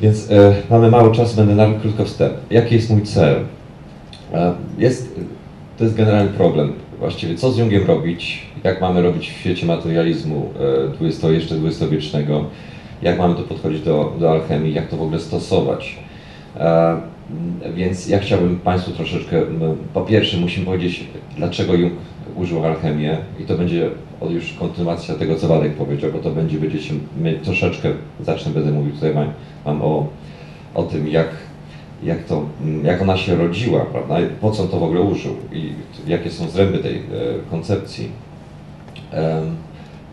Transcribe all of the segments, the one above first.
Więc e, mamy mało czasu, będę nawet krótko wstęp. Jaki jest mój cel? E, jest, to jest generalny problem. Właściwie co z Jungiem robić? Jak mamy robić w świecie materializmu e, 20, jeszcze dwudziestowiecznego? Jak mamy to podchodzić do, do alchemii? Jak to w ogóle stosować? E, więc ja chciałbym Państwu troszeczkę, po pierwsze musimy powiedzieć, dlaczego Jung użył alchemię i to będzie już kontynuacja tego, co Wadek powiedział, bo to będzie, będziecie, my troszeczkę, zacznę, będę mówił tutaj Wam, wam o, o tym, jak, jak, to, jak ona się rodziła, prawda, po co on to w ogóle użył i jakie są zręby tej e, koncepcji. Em,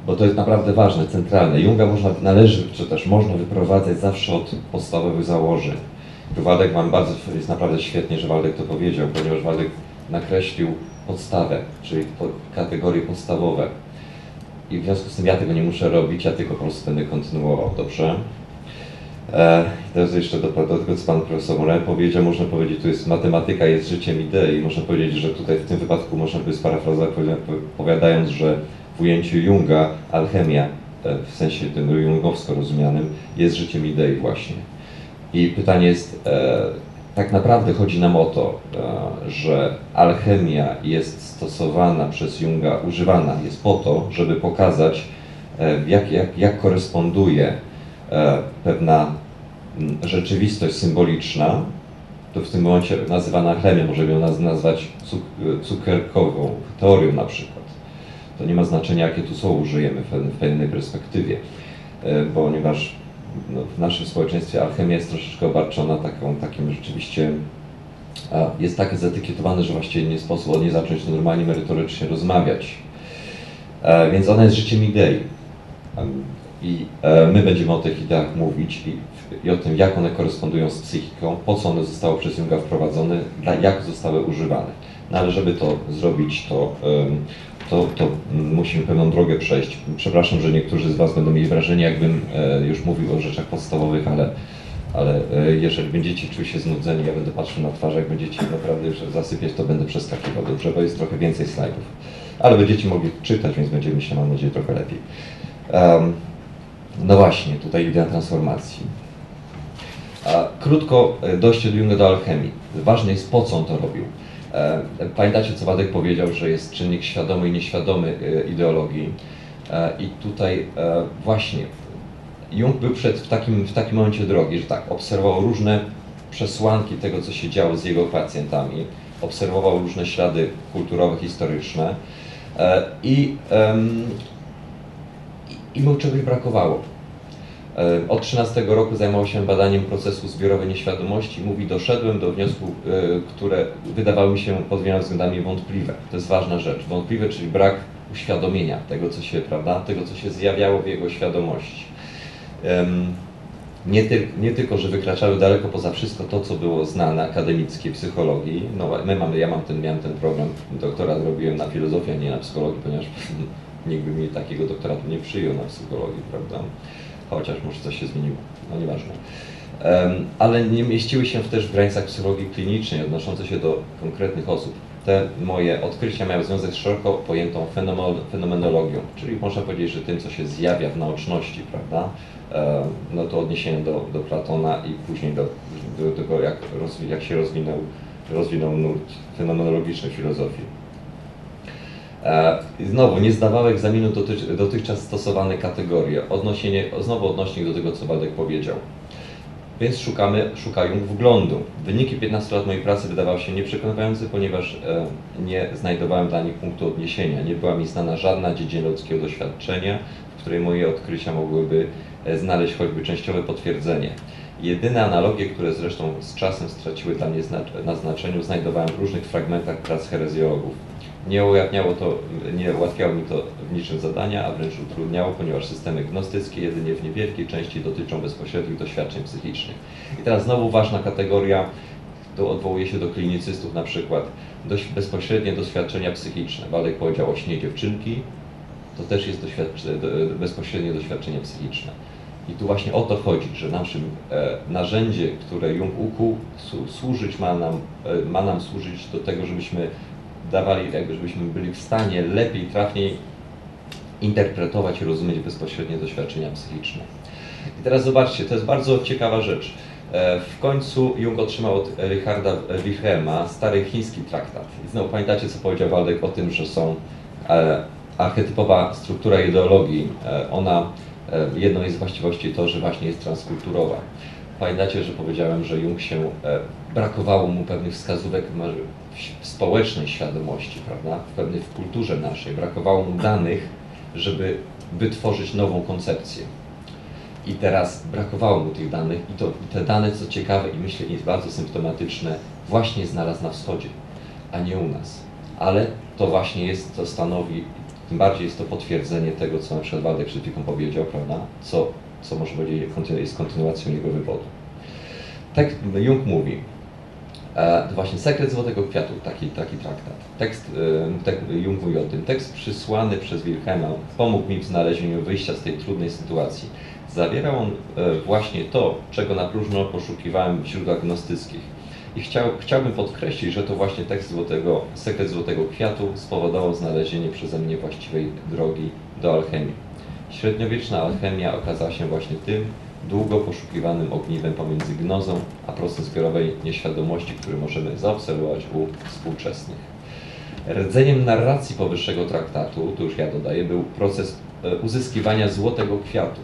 bo to jest naprawdę ważne, centralne. Junga można, należy, czy też można wyprowadzać zawsze od podstawowych założeń. Tu Waldek mam bardzo, jest naprawdę świetnie, że Waldek to powiedział, ponieważ Waldek nakreślił podstawę, czyli kategorie podstawowe. I w związku z tym ja tego nie muszę robić, ja tylko po prostu będę kontynuował, dobrze? E, teraz jeszcze do, do tego, co Pan Profesor Moren powiedział, można powiedzieć, tu jest matematyka, jest życiem idei. Można powiedzieć, że tutaj w tym wypadku można by sparafrazować, powiadając, że w ujęciu Junga alchemia, e, w sensie tym jungowsko rozumianym, jest życiem idei właśnie. I pytanie jest, e, tak naprawdę chodzi nam o to, e, że alchemia jest stosowana przez Junga, używana jest po to, żeby pokazać, e, jak, jak, jak koresponduje e, pewna mm, rzeczywistość symboliczna, to w tym momencie nazywana alchemią, możemy ją naz- nazwać cuk- cukierkową teorią na przykład. To nie ma znaczenia, jakie tu słowo użyjemy w, pe- w pewnej perspektywie, e, ponieważ no, w naszym społeczeństwie alchemia jest troszeczkę obarczona taką, takim rzeczywiście, jest tak zetykietowane, że właściwie nie sposób o niej zacząć normalnie, merytorycznie rozmawiać. E, więc ona jest życiem idei. I e, my będziemy o tych ideach mówić i, i o tym, jak one korespondują z psychiką, po co one zostały przez Junga wprowadzone, jak zostały używane. No ale żeby to zrobić, to, to, to musimy pewną drogę przejść. Przepraszam, że niektórzy z Was będą mieli wrażenie, jakbym e, już mówił o rzeczach podstawowych, ale, ale e, jeżeli będziecie czuć się znudzeni, ja będę patrzył na twarz, jak będziecie naprawdę już zasypiać, to będę przeskakiwał, dobrze, bo jest trochę więcej slajdów. Ale będziecie mogli czytać, więc będzie mi się, mam nadzieję, trochę lepiej. Em, no właśnie, tutaj idea transformacji. A krótko dojście do Junga do alchemii. Ważne jest, po co on to robił. E, Pamiętacie, co Wadek powiedział, że jest czynnik świadomy i nieświadomy e, ideologii. I tutaj właśnie Jung był przed, w, takim, w takim momencie drogi, że tak, obserwował różne przesłanki tego, co się działo z jego pacjentami, obserwował różne ślady kulturowe, historyczne e, i, i mu czegoś brakowało. E, Od 13 roku zajmował się badaniem procesu zbiorowej nieświadomości. Mówi, doszedłem do wniosku, e, które wydawały mi się pod wieloma względami wątpliwe. To jest ważna rzecz. Wątpliwe, czyli brak uświadomienia tego, co się, prawda, tego, co się zjawiało w jego świadomości. Nie, ty, nie tylko, że wykraczały daleko poza wszystko to, co było znane akademickiej psychologii. No, my mamy, ja mam ten, miałem ten problem. Doktorat robiłem na filozofii, a nie na psychologii, ponieważ nikt by mi takiego doktoratu nie przyjął na psychologii, prawda? chociaż może coś się zmieniło, no nieważne. Em, ale nie mieściły się też w granicach psychologii klinicznej odnoszącej się do konkretnych osób. Te moje odkrycia miały związek z szeroko pojętą fenomen- fenomenologią, czyli można powiedzieć, że tym, co się zjawia w naoczności, prawda? Em, no to odniesienie do, do Platona i później do, do tego, jak, rozwi- jak się rozwinął, rozwinął nurt fenomenologiczny filozofii. E, Znowu, nie zdawały egzaminu dotychczas stosowane kategorie. Odnosienie, znowu odnośnik do tego, co Waldek powiedział. Więc szukamy, szukają wglądu. Wyniki 15 lat mojej pracy wydawały się nieprzekonujące, ponieważ e, nie znajdowałem dla nich punktu odniesienia. Nie była mi znana żadna dziedzina ludzkiego doświadczenia, w której moje odkrycia mogłyby e, znaleźć choćby częściowe potwierdzenie. Jedyne analogie, które zresztą z czasem straciły dla mnie na znaczeniu, znajdowałem w różnych fragmentach prac herezjologów. Nie ujawniało to, nie ułatwiało mi to w niczym zadania, a wręcz utrudniało, ponieważ systemy gnostyckie jedynie w niewielkiej części dotyczą bezpośrednich doświadczeń psychicznych. I teraz znowu ważna kategoria, tu odwołuje się do klinicystów na przykład, dość bezpośrednie doświadczenia psychiczne. Waldek powiedział o śnie dziewczynki, to też jest doświadcze, do- bezpośrednie doświadczenie psychiczne. I tu właśnie o to chodzi, że naszym e, narzędzie, które Jung ukuł, służyć ma nam, e, ma nam służyć do tego, żebyśmy dawali, jakby żebyśmy byli w stanie lepiej, trafniej interpretować i rozumieć bezpośrednie doświadczenia psychiczne. I teraz zobaczcie, to jest bardzo ciekawa rzecz. E, W końcu Jung otrzymał od Richarda Wilhelma stary chiński traktat. I znowu pamiętacie, co powiedział Waldek o tym, że są archetypowa struktura ideologii. Ona, jedną jest właściwości to, że właśnie jest transkulturowa. Pamiętacie, że powiedziałem, że Jung się, e, brakowało mu pewnych wskazówek w społecznej świadomości, prawda? W pewnej w kulturze naszej. Brakowało mu danych, żeby wytworzyć nową koncepcję. I teraz brakowało mu tych danych i to i te dane, co ciekawe i myślę jest bardzo symptomatyczne, właśnie znalazł na wschodzie, a nie u nas. Ale to właśnie jest, to stanowi, tym bardziej jest to potwierdzenie tego, co na przykład Waldek przed powiedział, prawda? Co, co może powiedzieć jest kontynuacją jego wywodu. Tak Jung mówi, E, to właśnie Sekret Złotego Kwiatu, taki, taki traktat. Tekst, e, tak, Jung mówi o tym, tekst przysłany przez Wilhelma pomógł mi w znalezieniu wyjścia z tej trudnej sytuacji. Zawierał on e, właśnie to, czego na próżno poszukiwałem w źródłach gnostyckich. I chciał, chciałbym podkreślić, że to właśnie tekst Złotego, Sekret Złotego Kwiatu spowodował znalezienie przeze mnie właściwej drogi do alchemii. Średniowieczna alchemia okazała się właśnie tym długo poszukiwanym ogniwem pomiędzy gnozą a procesem zbiorowej nieświadomości, który możemy zaobserwować u współczesnych. Rdzeniem narracji powyższego traktatu, tu już ja dodaję, był proces e, uzyskiwania złotego kwiatu.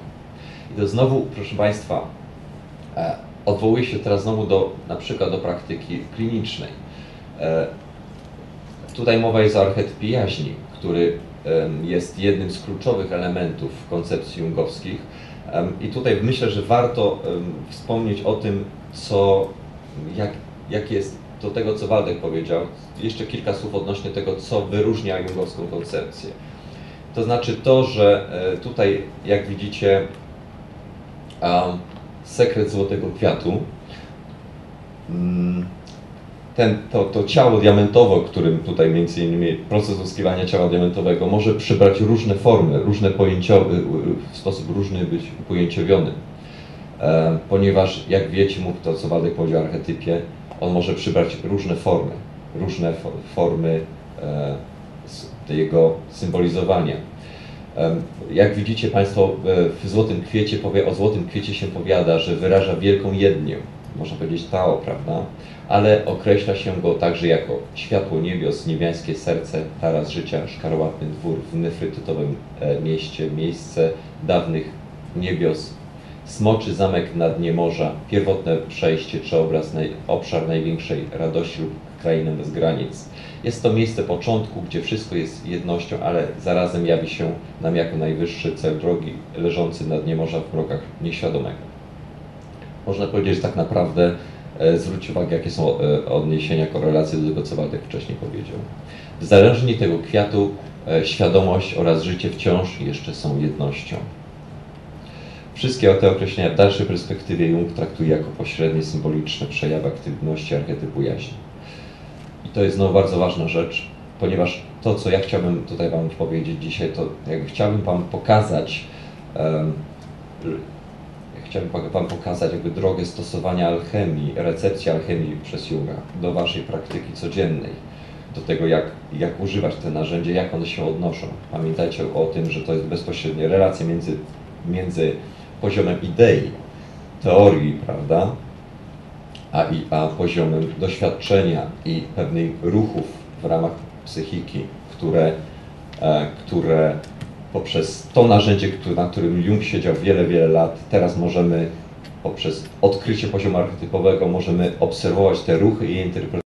I to znowu, proszę Państwa, e, odwołuję się teraz znowu do, na przykład do praktyki klinicznej. E, Tutaj mowa jest o archetypie jaźni, który jest jednym z kluczowych elementów koncepcji jungowskich. I tutaj myślę, że warto wspomnieć o tym, co, jak, jak jest do tego, co Waldek powiedział. Jeszcze kilka słów odnośnie tego, co wyróżnia jungowską koncepcję. To znaczy to, że e, tutaj, jak widzicie, sekret złotego kwiatu, mm, ten, to, to ciało diamentowe, którym tutaj między innymi proces uzyskiwania ciała diamentowego może przybrać różne formy, różne pojęciowe, w sposób różny być upojęciowiony. E, ponieważ jak wiecie, mów to co Waldek powiedział o archetypie, on może przybrać różne formy, różne fo- formy e, jego symbolizowania. Jak widzicie Państwo, e, w Złotym Kwiecie, o Złotym Kwiecie się powiada, że wyraża wielką jednię, można powiedzieć Tao, prawda? Ale określa się go także jako światło niebios, niebiańskie serce, taras życia, szkarłatny dwór w nefrytytowym e, mieście, miejsce dawnych niebios, smoczy zamek na dnie morza, pierwotne przejście czy obraz, obszar największej radości lub krainę bez granic. Jest to miejsce początku, gdzie wszystko jest jednością, ale zarazem jawi się nam jako najwyższy cel drogi, leżący na dnie morza w mrokach nieświadomego. Można powiedzieć, że tak naprawdę e, zwróć uwagę, jakie są e, odniesienia, korelacje do tego, co Waldek wcześniej powiedział. W zależności tego kwiatu e, świadomość oraz życie wciąż jeszcze są jednością. Wszystkie te określenia w dalszej perspektywie Jung traktuje jako pośrednie, symboliczne przejawy aktywności archetypu jaźni. To jest znowu bardzo ważna rzecz, ponieważ to, co ja chciałbym tutaj Wam powiedzieć dzisiaj, to jakby chciałbym Wam pokazać, ja chciałbym Wam pokazać jakby drogę stosowania alchemii, recepcji alchemii przez Junga do Waszej praktyki codziennej, do tego, jak, jak używać te narzędzia, jak one się odnoszą. Pamiętajcie o tym, że to jest bezpośrednia relacja między, między poziomem idei, teorii, prawda, a, i, a poziomem doświadczenia i pewnych ruchów w ramach psychiki, które, e, które poprzez to narzędzie, na którym Jung siedział wiele, wiele lat, teraz możemy poprzez odkrycie poziomu archetypowego możemy obserwować te ruchy i interpretować.